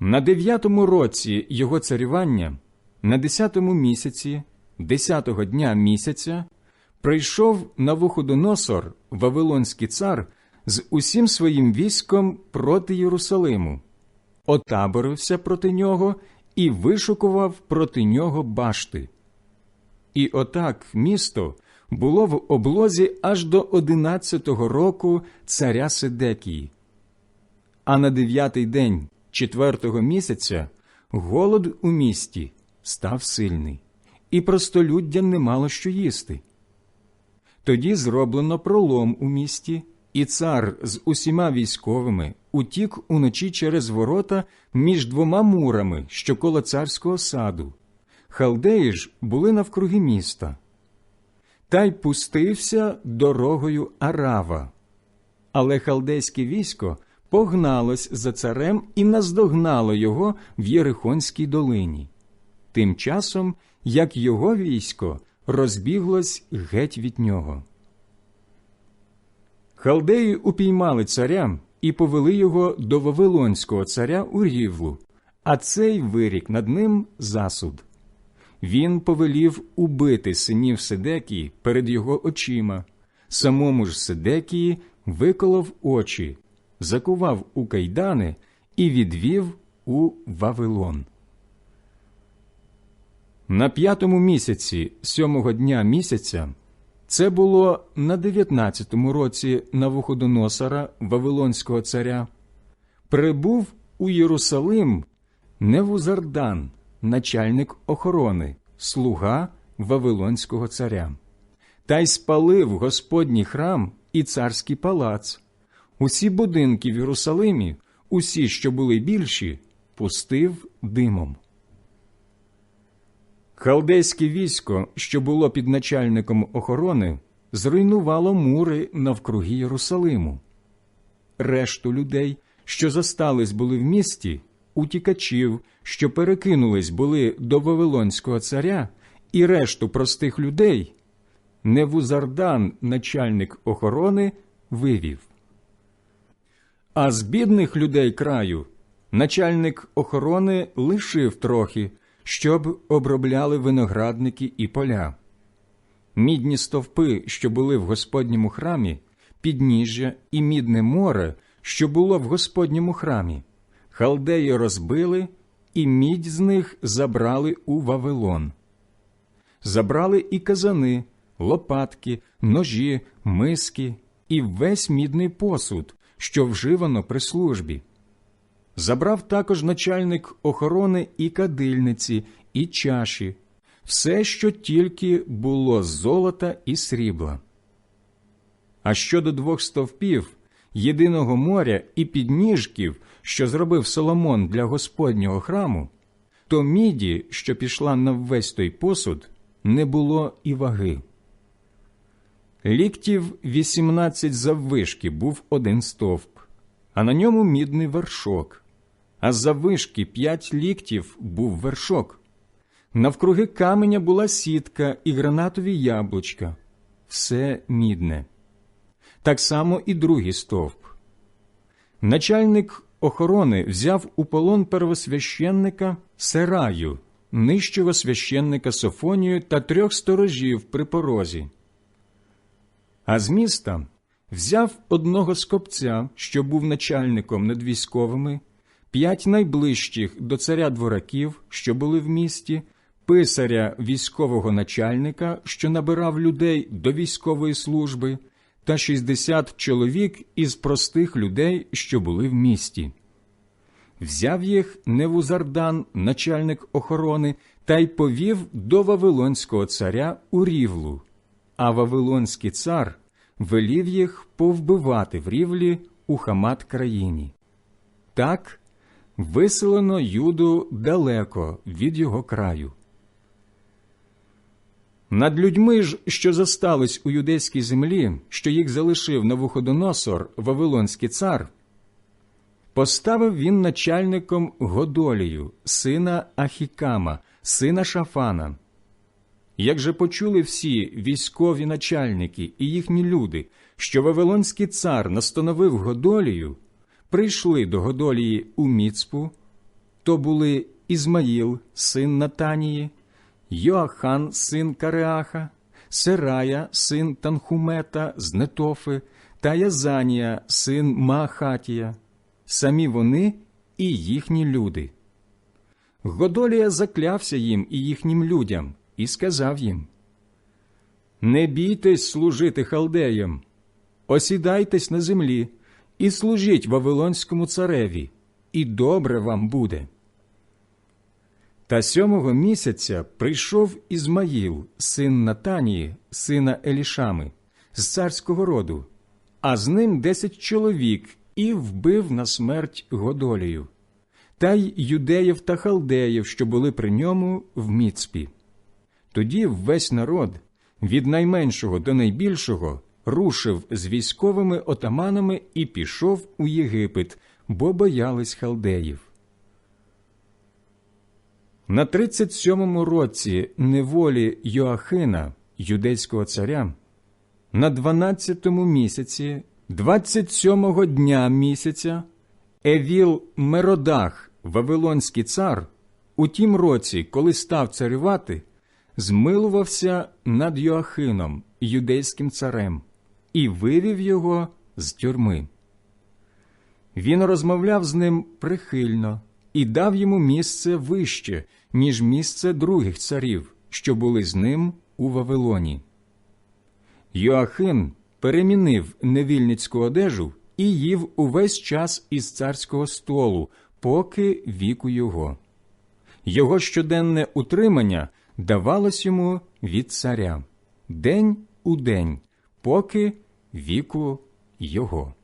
На дев'ятому році його царювання, на десятому місяці, десятого дня місяця, прийшов Навуходоносор, Вавилонський цар, з усім своїм військом проти Єрусалиму, отаборився проти нього і вишукував проти нього башти. І отак місто було в облозі аж до одинадцятого року царя Сидекії. А на дев'ятий день четвертого місяця голод у місті став сильний, і простолюддя не мало що їсти. Тоді зроблено пролом у місті, і цар з усіма військовими утік уночі через ворота між двома мурами, що коло царського саду. Халдеї ж були навкруги міста. Та й пустився дорогою Арава. Але халдейське військо погналось за царем і наздогнало його в Єрихонській долині. Тим часом, як його військо розбіглось геть від нього. Халдеї упіймали царя і повели його до Вавилонського царя у рівлу, а цей вирік над ним засуд. Він повелів убити синів Сидекії перед його очима, самому ж Сидекії виколов очі, закував у кайдани і відвів у Вавилон. На п'ятому місяці сьомого дня місяця це було на дев'ятнадцятому році Навуходоносора, Вавилонського царя, прибув у Єрусалим Невузардан, начальник охорони, слуга Вавилонського царя, та й спалив Господній храм і царський палац. Усі будинки в Єрусалимі, усі, що були більші, пустив димом. Халдейське військо, що було під начальником охорони, зруйнувало мури навкруги Єрусалиму. Решту людей, що застались були в місті, утікачів, що перекинулись були до Вавилонського царя, і решту простих людей, Невузардан, начальник охорони, вивів. А з бідних людей краю начальник охорони лишив трохи, щоб обробляли виноградники і поля. Мідні стовпи, що були в Господньому храмі, підніжжя і мідне море, що було в Господньому храмі, халдеї розбили, і мідь з них забрали у Вавилон. Забрали і казани, лопатки, ножі, миски і весь мідний посуд, що вживано при службі. Забрав також начальник охорони і кадильниці, і чаші, все, що тільки було з золота і срібла. А щодо двох стовпів, єдиного моря і підніжків, що зробив Соломон для Господнього храму, то міді, що пішла на весь той посуд, не було і ваги. Ліктів вісімнадцять заввишки був один стовп, а на ньому мідний вершок, а заввишки п'ять ліктів був вершок. Навкруги каменя була сітка і гранатові яблучка, все мідне. Так само і другий стовп. Начальник охорони взяв у полон первосвященника Сераю, нижчого священника Софонію та трьох сторожів при порозі. А з міста взяв одного скопця, що був начальником над військовими, п'ять найближчих до царя двораків, що були в місті, писаря військового начальника, що набирав людей до військової служби, та шістдесят чоловік із простих людей, що були в місті. Взяв їх Невузардан, начальник охорони, та й повів до Вавилонського царя у рівлу, а Вавилонський цар велів їх повбивати в рівлі у Хамат країні. Так виселено Юду далеко від його краю. Над людьми ж, що зостались у юдейській землі, що їх залишив Навуходоносор, Вавилонський цар, поставив він начальником Годолію, сина Ахікама, сина Шафана. Як же почули всі військові начальники і їхні люди, що Вавилонський цар настановив Годолію, прийшли до Годолії у Міцпу, то були Ізмаїл, син Натанії, Йоахан, син Кареаха, Серая, син Танхумета з Нетофи, та Язанія, син Маахатія, самі вони і їхні люди. Годолія заклявся їм і їхнім людям і сказав їм Не бійтесь служити халдеям, осідайтесь на землі і служіть Вавилонському цареві, і добре вам буде. Та сьомого місяця прийшов Ізмаїл, син Натанії, сина Елішами, з царського роду, а з ним десять чоловік і вбив на смерть Годолію, та й юдеїв та халдеїв, що були при ньому в Міцпі. Тоді весь народ, від найменшого до найбільшого, рушив з військовими отаманами і пішов у Єгипет, бо боялись халдеїв. На 37-му році неволі Йоахина, юдейського царя, на 12-му місяці, 27-го дня місяця, Евіл Меродах, Вавилонський цар, у тім році, коли став царювати, змилувався над Йоахином, юдейським царем, і вивів його з тюрми. Він розмовляв з ним прихильно і дав йому місце вище, ніж місце других царів, що були з ним у Вавилоні. Йоахин перемінив невільницьку одежу і їв увесь час із царського столу, поки віку його. Його щоденне утримання давалось йому від царя день у день, поки віку його.